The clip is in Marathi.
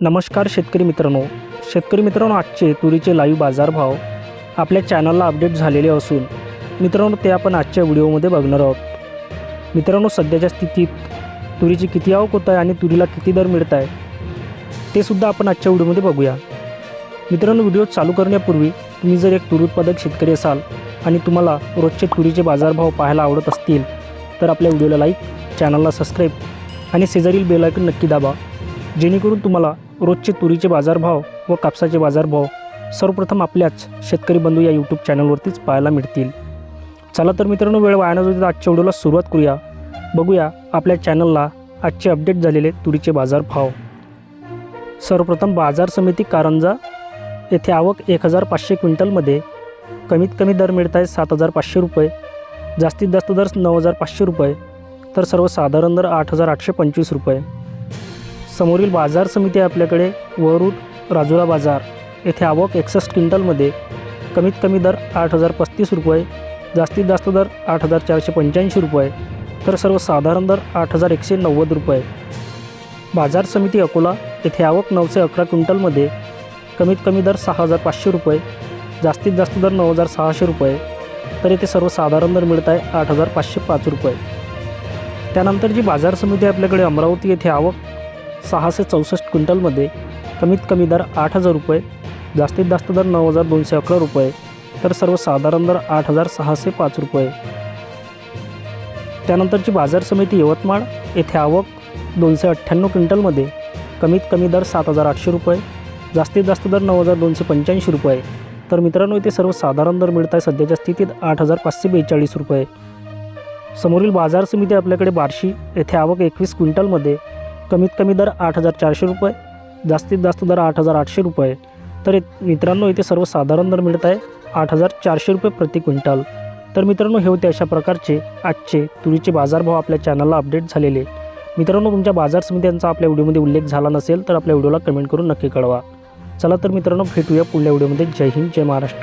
नमस्कार शेतकरी मित्रांनो. शेतकरी मित्रांनो आजचे तुरीचे लाईव्ह बाजारभाव आपल्या चॅनलला अपडेट झालेले असून मित्रांनो ते आपण आजच्या व्हिडिओमध्ये बघणार आहोत. मित्रांनो सध्याच्या स्थितीत तुरीची किती आवक होत आहे आणि तुरीला किती दर मिळत आहे ते सुद्धा आपण आजच्या व्हिडिओमध्ये बघूया. मित्रांनो व्हिडिओ चालू करण्यापूर्वी तुम्ही जर एक तूर उत्पादक शेतकरी असाल आणि तुम्हाला रोजचे तुरीचे बाजारभाव पाहायला आवडत असतील तर आपल्या व्हिडिओला लाईक चॅनलला सबस्क्राईब आणि शेजारील बेल आयकन नक्की दाबा. जेणेकरून तुम्हाला रोजचे तुरीचे बाजारभाव व कापसाचे बाजारभाव सर्वप्रथम आपल्याच शेतकरी बंधू या यूट्यूब चॅनलवरतीच पाहायला मिळतील. चला तर मित्रांनो वेळ वाया न जाता आजच्या व्हिडिओला सुरुवात करूया. बघूया आपल्या चॅनलला आजचे अपडेट झालेले तुरीचे बाजारभाव. सर्वप्रथम बाजार समिती कारंजा येथे आवक एक हजार पाचशे क्विंटलमध्ये कमीत कमी दर मिळत आहे सात हजार पाचशे रुपये जास्तीत जास्त दर नऊ हजार पाचशे रुपये तर सर्वसाधारण दर आठ हजार आठशे पंचवीस रुपये. समोरील बाजार समिती आहे आपल्याकडे वरुड राजुरा बाजार. येथे आवक एकसष्ट क्विंटलमध्ये. कमीत कमी दर आठ हजार पस्तीस रुपये जास्तीत जास्त दर आठ हजार चारशे पंच्याऐंशी रुपये तर सर्वसाधारण दर आठ हजार एकशे नव्वद रुपये. बाजार समिती अकोला येथे आवक नऊशे अकरा क्विंटलमध्ये. कमीत कमी दर सहा हजार पाचशे रुपये जास्तीत जास्त दर नऊ हजार सहाशे रुपये तर येथे सर्वसाधारण दर मिळत आहे आठ हजार पाचशे पाच रुपये. त्यानंतर जी बाजार समिती आहे आपल्याकडे अमरावती येथे आवक सहाशे चौसष्ट क्विंटलमध्ये कमीत कमी दर आठ हजार रुपये जास्तीत जास्त दर नऊ हजार दोनशे अकरा रुपये तर सर्वसाधारण दर आठ हजार सहाशे पाच रुपये. त्यानंतरची बाजार समिती यवतमाळ येथे आवक दोनशे अठ्ठ्याण्णव क्विंटलमध्ये कमीत कमी दर सात हजार आठशे रुपये जास्तीत जास्त दर नऊ हजार दोनशे पंच्याऐंशी रुपये. तर मित्रांनो इथे सर्वसाधारण दर मिळत आहे सध्याच्या स्थितीत आठ हजार पाचशे बेचाळीस रुपये. समोरील बाजार समिती आपल्याकडे बार्शी येथे आवक एकवीस क्विंटलमध्ये कमीत कमी दर आठ हजार चारशे रुपये जास्तीत जास्त दर आठ हजार आठशे रुपये. तर मित्रांनो इथे सर्वसाधारण दर मिळत आहे आठ हजार चारशे रुपये प्रति क्विंटल. तर मित्रांनो हे होते अशा प्रकारचे आजचे तुरीचे बाजारभाव आपल्या चॅनलला अपडेट झालेले. मित्रांनो तुमच्या बाजार समित्यांचा आपल्या व्हिडिओमध्ये उल्लेख झाला नसेल तर आपल्या व्हिडिओला कमेंट करून नक्की कळवा. चला तर मित्रांनो भेटूया पुढल्या व्हिडिओमध्ये. जय हिंद जय महाराष्ट्र.